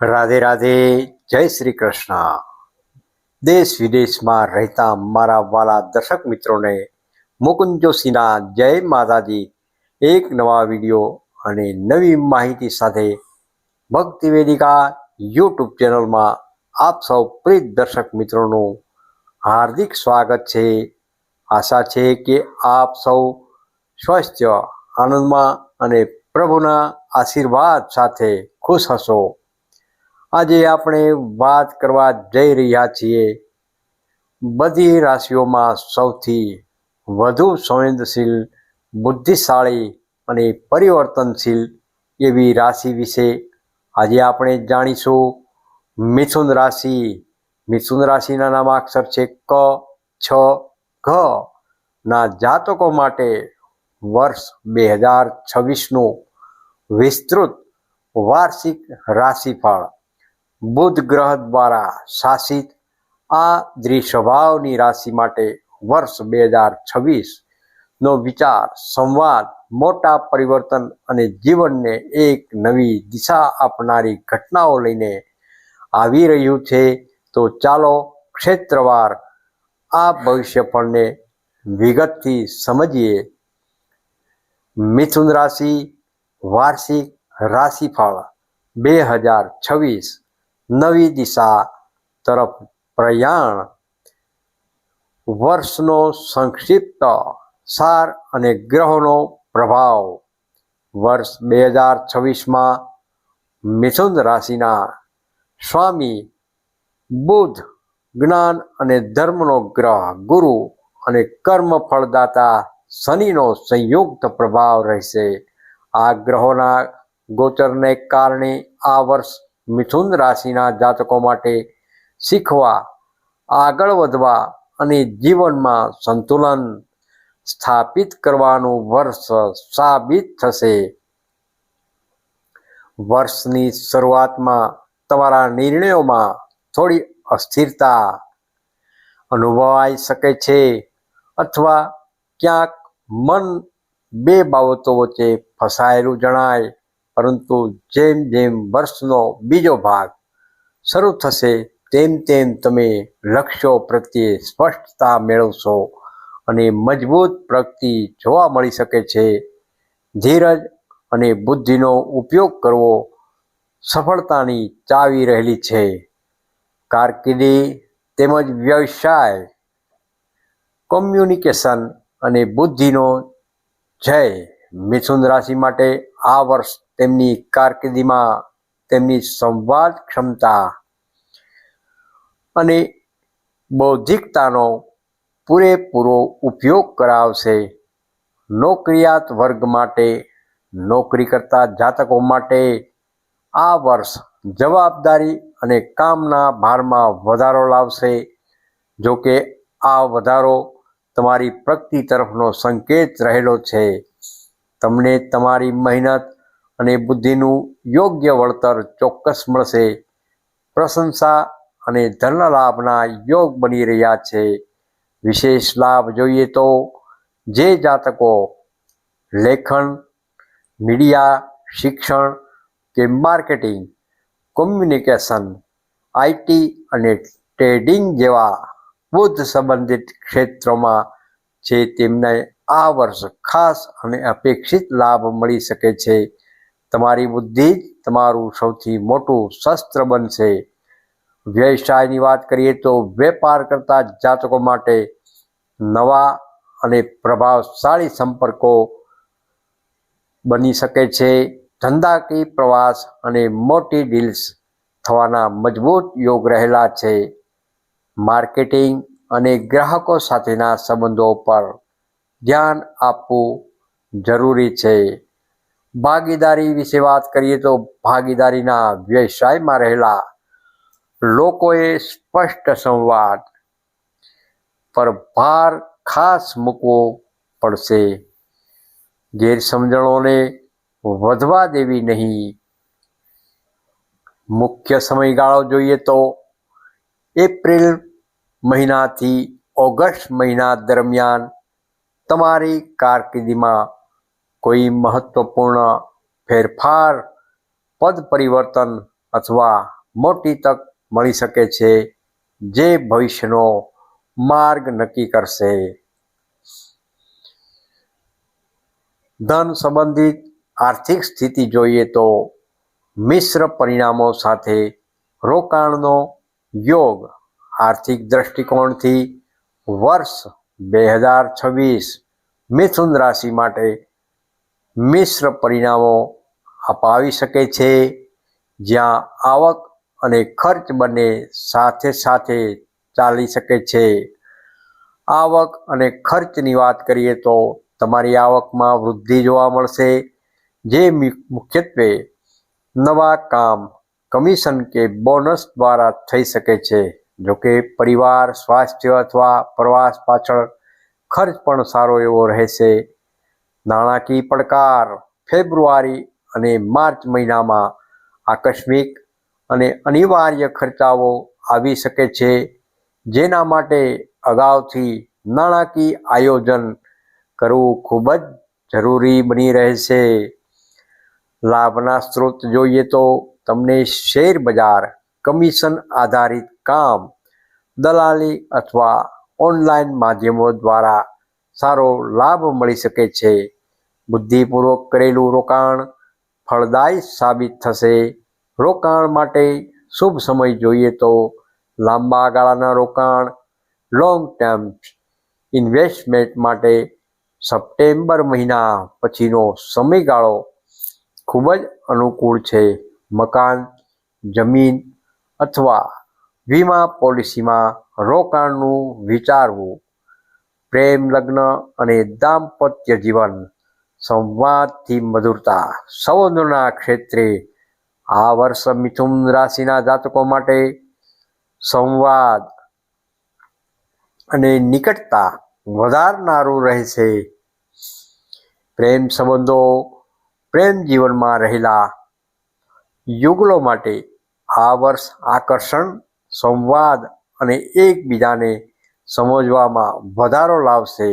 રાધે રાધે, જય શ્રી કૃષ્ણ. દેશ વિદેશમાં રહેતા મારા વાલા દર્શક મિત્રોને મુકુંદ જોશીના જય માતાજી, એક નવા વીડિયો અને નવી માહિતી સાથે ભક્તિ વેદિકા યુટ્યુબ ચેનલમાં આપ સૌ પ્રિય દર્શક મિત્રોનું હાર્દિક સ્વાગત છે. આશા છે કે આપ સૌ સ્વસ્થ, આનંદમાં અને પ્રભુના આશીર્વાદ સાથે ખુશ હશો. આજે આપણે વાત કરવા જઈ રહ્યા છીએ બધી રાશિઓમાં સૌથી વધુ સંવેદનશીલ, બુદ્ધિશાળી અને પરિવર્તનશીલ એવી રાશિ વિશે આજે આપણે જાણીશું. મિથુન રાશિ. મિથુન રાશિના નામાક્ષર છે ક, છ, ઘ. ના જાતકો માટે વર્ષ બે હજાર છવ્વીસનું વિસ્તૃત વાર્ષિક રાશિફળ. બુધ ગ્રહ દ્વારા શાસિત આ દ્વિસ્વભાવની રાશિ માટે વર્ષ બે હજાર છવ્વીસનો વિચાર, સંવાદ, મોટા પરિવર્તન અને જીવનને એક નવી દિશા આપનારી ઘટનાઓ લઈને આવી રહ્યું છે, તો ચાલો ક્ષેત્રવાર આ ભવિષ્યફળને વિગતથી સમજીએ. મિથુન રાશિ, વાર્ષિક રાશિફળ બે હજાર છવ્વીસ નવી દિશા તરફ પ્રયાણ. વર્ષનો સંક્ષિપ્ત સાર અને ગ્રહોનો પ્રભાવ. વર્ષ બે હજાર છવ્વીસમાં મિથુન રાશિના સ્વામી બુધ, જ્ઞાન અને ધર્મનો ગ્રહ, ગુરુ અને કર્મ ફળદાતા શનિનો સંયુક્ત પ્રભાવ રહેશે. આ ગ્રહોના ગોચરને કારણે આ વર્ષ મિથુન રાશિના જાતકો માટે શીખવા, આગળ વધવા અને જીવનમાં સંતુલન સ્થાપિત કરવાનું વર્ષ સાબિત થશે. વર્ષની શરૂઆતમાં તમારા નિર્ણયોમાં થોડી અસ્થિરતા અનુભવાઈ શકે છે અથવા ક્યાંક મન બે બાબતો વચ્ચે ફસાયેલું જણાય પરંતુ જેમ જેમ વર્ષનો બીજો ભાગ શરૂ થશે, તેમ તેમ તમે લક્ષ્યો પ્રત્યે સ્પષ્ટતા મેળવશો અને મજબૂત પ્રગતિ જોવા મળી શકે છે. ધીરજ અને બુદ્ધિનો ઉપયોગ કરવો સફળતાની ચાવી રહેલી છે. કારકિર્દી તેમજ વ્યવસાય, કોમ્યુનિકેશન અને બુદ્ધિનો જય મિથુન રાશિ માટે આ વર્ષ તેમની કારકિર્દીમાં તેમની સંવાદ ક્ષમતા અને બૌદ્ધિકતાનો પૂરેપૂરો ઉપયોગ કરાવશે. નોકરિયાત વર્ગ માટે નોકરી કરતા જાતકો માટે આ વર્ષ જવાબદારી અને કામના ભારમાં વધારો લાવશે. જો કે આ વધારો તમારી પ્રગતિ તરફનો સંકેત રહેલો છે. તમને તમારી મહેનત અને બુદ્ધિનું યોગ્ય વળતર ચોક્કસ મળશે. પ્રશંસા અને ધન લાભના યોગ બની રહ્યા છે. વિશેષ લાભ જોઈએ તો જે જાતકો લેખન, મીડિયા, શિક્ષણ કે માર્કેટિંગ, કોમ્યુનિકેશન આઈટી અને ટ્રેડિંગ જેવા બુદ્ધ સંબંધિત ક્ષેત્રોમાં છે, તેમને આ વર્ષ ખાસ અને અપેક્ષિત લાભ મળી શકે છે. તમારી બુદ્ધિ જ તમારું સૌથી મોટું શસ્ત્ર બનશે. વ્યવસાયની વાત કરીએ તો વેપાર કરતા જાતકો માટે નવા અને પ્રભાવશાળી સંપર્કો બની શકે છે. ધંધાકીય પ્રવાસ અને મોટી ડીલ્સ થવાના મજબૂત યોગ રહેલા છે. માર્કેટિંગ અને ગ્રાહકો સાથેના સંબંધો પર ધ્યાન આપવું જરૂરી છે. ભાગીદારી વિશે વાત કરીએ તો ભાગીદારીના વ્યવસાયમાં રહેલા લોકોએ સ્પષ્ટ સંવાદ પર ભાર ખાસ મૂકવો પડશે. ગેરસમજણોને વધવા દેવી નહીં. મુખ્ય સમયગાળો જોઈએ તો એપ્રિલ મહિનાથી ઓગસ્ટ મહિના દરમિયાન તમારી કારકિર્દીમાં કોઈ મહત્વપૂર્ણ ફેરફાર, પદ પરિવર્તન અથવા મોટી તક મળી શકે છે જે ભવિષ્યનો માર્ગ નક્કી કરશે. ધન સંબંધિત આર્થિક સ્થિતિ જોઈએ તો મિશ્ર પરિણામો સાથે રોકાણનો યોગ આર્થિક દ્રષ્ટિકોણથી વર્ષ બે હજાર છવ્વીસ મિથુન રાશિ માટે મિશ્ર પરિણામો અપાવી શકે છે. જ્યાં આવક અને ખર્ચ બંને સાથે સાથે ચાલી શકે છે. આવક અને ખર્ચની વાત કરીએ તો તમારી આવકમાં વૃદ્ધિ જોવા મળશે, જે મુખ્યત્વે નવા કામ, કમિશન કે બોનસ દ્વારા થઈ શકે છે. જોકે પરિવાર, સ્વાસ્થ્ય અથવા પ્રવાસ પાછળ ખર્ચ પણ સારો એવો રહેશે. નાણાકીય પડકાર ફેબ્રુઆરી અને માર્ચ મહિનામાં આકસ્મિક અને અનિવાર્ય ખર્ચાઓ આવી શકે છે, જેના માટે અગાઉથી નાણાકીય આયોજન કરવું ખૂબ જ જરૂરી બની રહેશે. લાભના સ્ત્રોત જોઈએ તો તમને શેર બજાર, કમિશન આધારિત કામ, દલાલી અથવા ઓનલાઈન માધ્યમો દ્વારા સારો લાભ મળી શકે છે. બુદ્ધિપૂર્વક કરેલું રોકાણ ફળદાયી સાબિત થશે. રોકાણ માટે શુભ સમય જોઈએ તો લાંબા ગાળાના રોકાણ લોંગ ટર્મ ઇન્વેસ્ટમેન્ટ માટે સપ્ટેમ્બર મહિના પછીનો સમયગાળો ખૂબ જ અનુકૂળ છે. મકાન, જમીન અથવા વીમા પોલિસીમાં રોકાણનું વિચારવું પ્રેમ, લગ્ન અને દાંપત્ય જીવન, સંવાદથી મધુરતા. સંબંધોના ક્ષેત્રે આ વર્ષ મિથુન રાશિના જાતકો માટે સંવાદ અને નિકટતા વધારનારું રહેશે. પ્રેમ સંબંધો, પ્રેમ જીવનમાં રહેલા યુગલો માટે આ વર્ષ આકર્ષણ, સંવાદ અને એકબીજાને સમજવામાં વધારો લાવશે.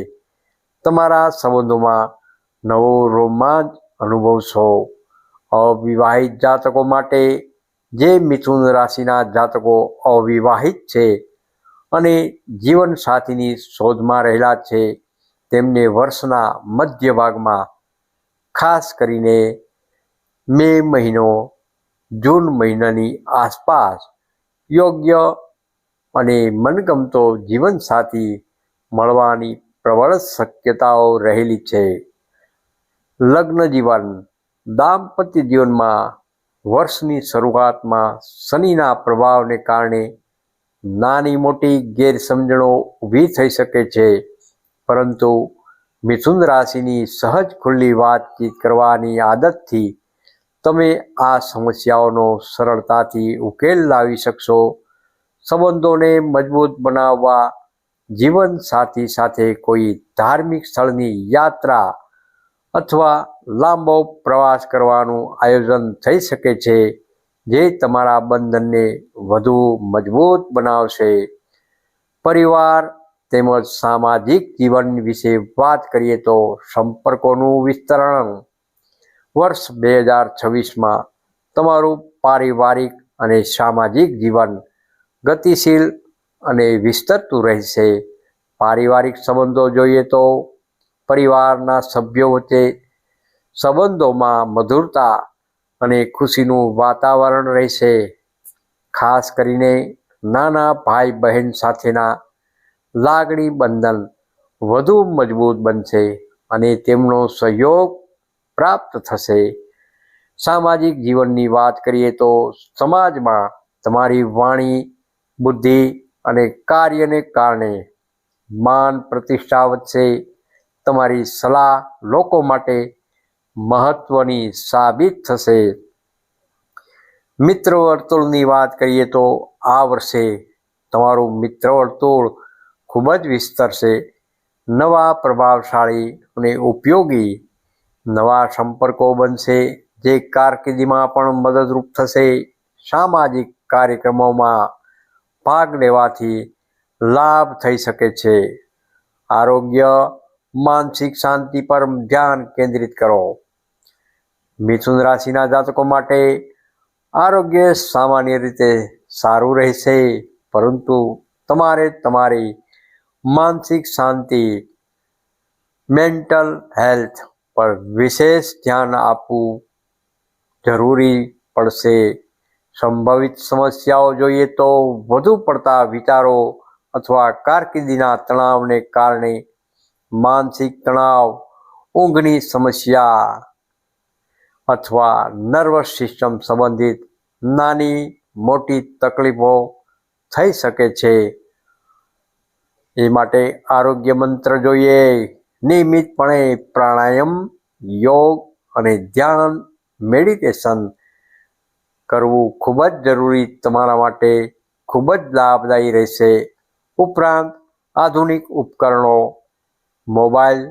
તમારા સંબંધોમાં નવો રોમાંચ અનુભવશો. અવિવાહિત જાતકો માટે જે મિથુન રાશિના જાતકો અવિવાહિત છે અને જીવનસાથીની શોધમાં રહેલા છે, તેમને વર્ષના મધ્ય ભાગમાં ખાસ કરીને મે મહિનો, જૂન મહિનાની આસપાસ યોગ્ય અને મનગમતો જીવનસાથી મળવાની પ્રબળ શક્યતાઓ રહેલી છે. લગ્ન જીવન, દાંપત્ય જીવનમાં વર્ષની શરૂઆતમાં શનિના પ્રભાવને કારણે નાની મોટી ગેરસમજણો ઊભી થઈ શકે છે. પરંતુ મિથુન રાશિની સહજ ખુલ્લી વાતચીત કરવાની આદતથી તમે આ સમસ્યાઓનો સરળતાથી ઉકેલ લાવી શકશો. સંબંધોને મજબૂત બનાવવા, જીવન સાથી સાથે કોઈ ધાર્મિક સ્થળની યાત્રા અથવા લાંબો પ્રવાસ કરવાનું આયોજન થઈ શકે છે, જે તમારા બંધનને વધુ મજબૂત બનાવશે. પરિવાર તેમજ સામાજિક જીવન વિશે વાત કરીએ તો સંપર્કોનું વિસ્તરણ. વર્ષ બે હજાર છવ્વીસમાં તમારું પારિવારિક અને સામાજિક જીવન ગતિશીલ અને વિસ્તરતું રહેશે. પારિવારિક સંબંધો જોઈએ તો પરિવારના સભ્યો વચ્ચે સંબંધોમાં મધુરતા અને ખુશીનું વાતાવરણ રહેશે. ખાસ કરીને નાના ભાઈ બહેન સાથેના લાગણી બંધન વધુ મજબૂત બનશે અને તેમનો સહયોગ પ્રાપ્ત થશે. સામાજિક જીવનની વાત કરીએ તો સમાજમાં તમારી વાણી બુદ્ધિ અને કાર્યને કારણે માન પ્રતિષ્ઠા વધશે. તમારી સલાહ લોકો માટે મહત્વની સાબિત થશે. મિત્ર વર્તુળની વાત કરીએ તો આ વર્ષે તમારું મિત્ર વર્તુળ ખૂબ જ વિસ્તરશે નવા પ્રભાવશાળી અને ઉપયોગી નવા સંપર્કો બનશે, જે કારકિર્દીમાં પણ મદદરૂપ થશે. સામાજિક કાર્યક્રમોમાં ભાગ લેવાથી લાભ થઈ શકે છે. આરોગ્ય, માનસિક શાંતિ પર ધ્યાન કેન્દ્રિત કરો. મિથુન રાશિના જાતકો માટે આરોગ્ય સામાન્ય રીતે સારું રહેશે, પરંતુ તમારે તમારી માનસિક શાંતિ, મેન્ટલ હેલ્થ પર વિશેષ ધ્યાન આપવું જરૂરી પડશે. સંભવિત સમસ્યાઓ જોઈએ તો વધુ પડતા વિચારો અથવા કારકિર્દીના તણાવને કારણે માનસિક તણાવ, ઊંઘની સમસ્યા અથવા નર્વસ સિસ્ટમ સંબંધિત નાની મોટી તકલીફો થઈ શકે છે. એ માટે આરોગ્ય મંત્ર જોઈએ. નિયમિતપણે પ્રાણાયામ, યોગ અને ધ્યાન, મેડિટેશન કરવું ખૂબ જ જરૂરી તમારા માટે ખૂબ જ લાભદાયી રહેશે. ઉપરાંત આધુનિક ઉપકરણો, મોબાઈલ,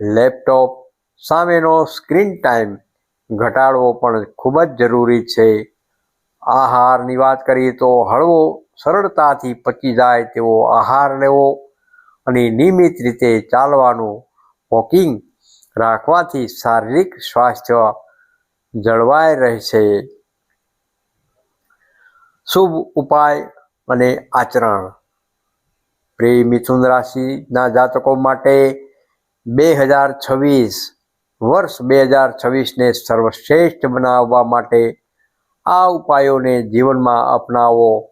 લેપટોપ સામેનો સ્ક્રીન ટાઈમ ઘટાડવો પણ ખૂબ જ જરૂરી છે. આહારની વાત કરીએ તો હળવો સરળતાથી પચી જાય તેવો આહાર લેવો અને નિયમિત રીતે ચાલવાનું વોકિંગ રાખવાથી શારીરિક સ્વાસ્થ્ય જળવાઈ રહેશે. શુભ ઉપાય અને આચરણ. પ્રિય મિથુન રાશિના જાતકો માટે બે હજાર છવ્વીસ વર્ષ બે હજાર છવ્વીસને સર્વશ્રેષ્ઠ બનાવવા માટે આ ઉપાયોને જીવનમાં અપનાવો.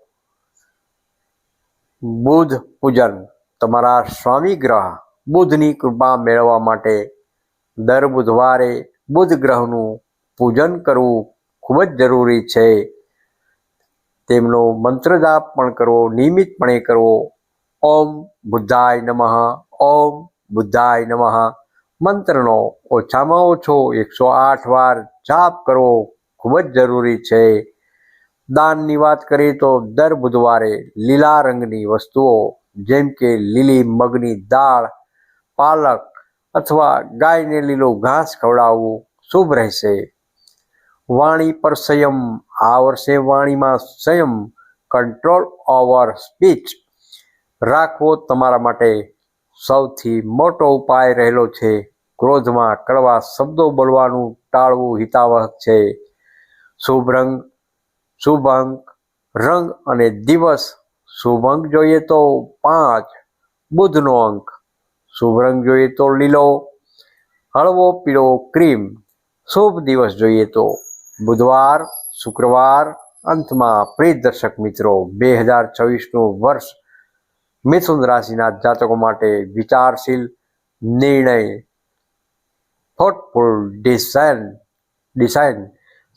બુધ પૂજન. તમારા સ્વામી ગ્રહ બુધની કૃપા મેળવવા માટે દર બુધવારે બુધ ગ્રહનું પૂજન કરવું ખૂબ જ જરૂરી છે. તેમનો મંત્ર જાપ પણ કરવો નિયમિતપણે કરવો. ઓમ બુદ્ધાય નમઃ, ઓમ બુદ્ધાય નમઃ. મંત્રનો ઓછામાં ઓછો એકસો આઠ વાર જાપ કરવો ખૂબ જ જરૂરી છે. દાનની વાત કરીએ તો દર બુધવારે લીલા રંગની વસ્તુઓ, જેમ કે લીલી મગની દાળ, પાલક અથવા ગાયને લીલો ઘાસ ખવડાવવું શુભ રહેશે. વાણી પર સંયમ આ વર્ષે વાણીમાં સંયમ કંટ્રોલ ઓવર સ્પીચ રાખવો તમારા માટે સૌથી મોટો ઉપાય રહેલો છે. ક્રોધમાં કડવા શબ્દો બોલવાનું ટાળવું હિતાવહ છે. શુભ રંગ શુભ રંગ અને દિવસ. શુભ જોઈએ તો પાંચ, બુધનો અંક. શુભ રંગ જોઈએ તો લીલો, હળવો પીળો ક્રીમ. શુભ દિવસ જોઈએ તો બુધવાર શુક્રવાર અંતમાં પ્રિય દર્શક મિત્રો, બે હજાર છવ્વીસનું વર્ષ મિથુન રાશિના જાતકો માટે વિચારશીલ નિર્ણય. થોટફુલ ડિઝાઇન ડિસાઇન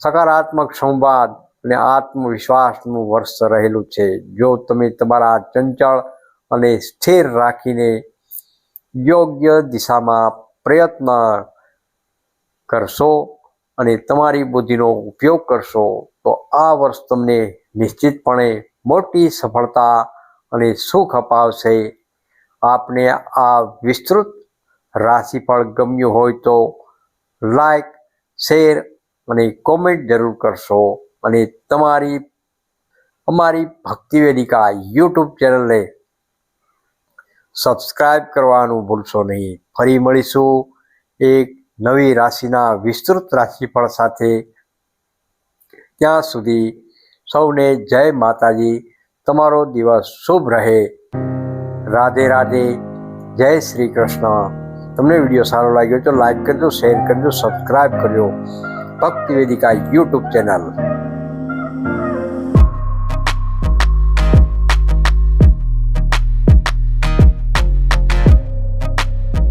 સકારાત્મક સંવાદ અને આત્મવિશ્વાસનું વર્ષ રહેલું છે. જો તમે તમારા ચંચળ અને સ્થિર રાખીને યોગ્ય દિશામાં પ્રયત્ન કરશો અને તમારી બુદ્ધિનો ઉપયોગ કરશો તો આ વર્ષ તમને નિશ્ચિતપણે મોટી સફળતા અને સુખ અપાવશે. આપને આ વિસ્તૃત રાશિફળ ગમ્યું હોય તો લાઈક, શેર અને કોમેન્ટ જરૂર કરશો. અને તમારી, અમારી ભક્તિવેદિકા યુટ્યુબ ચેનલને સબસ્ક્રાઈબ કરવાનું ભૂલશો નહીં. ફરી મળીશું એક નવી રાશિના વિસ્તૃત રાશિફળ સાથે ત્યાં સુધી સૌને જય માતાજી. તમારો દિવસ શુભ રહે. રાધે રાધે. જય શ્રી કૃષ્ણ. તમને વીડિયો સારો લાગ્યો તો લાઈક કરજો, શેર કરજો સબસ્ક્રાઈબ કરજો. ભક્તિ વેદિકા યુટ્યુબ ચેનલ.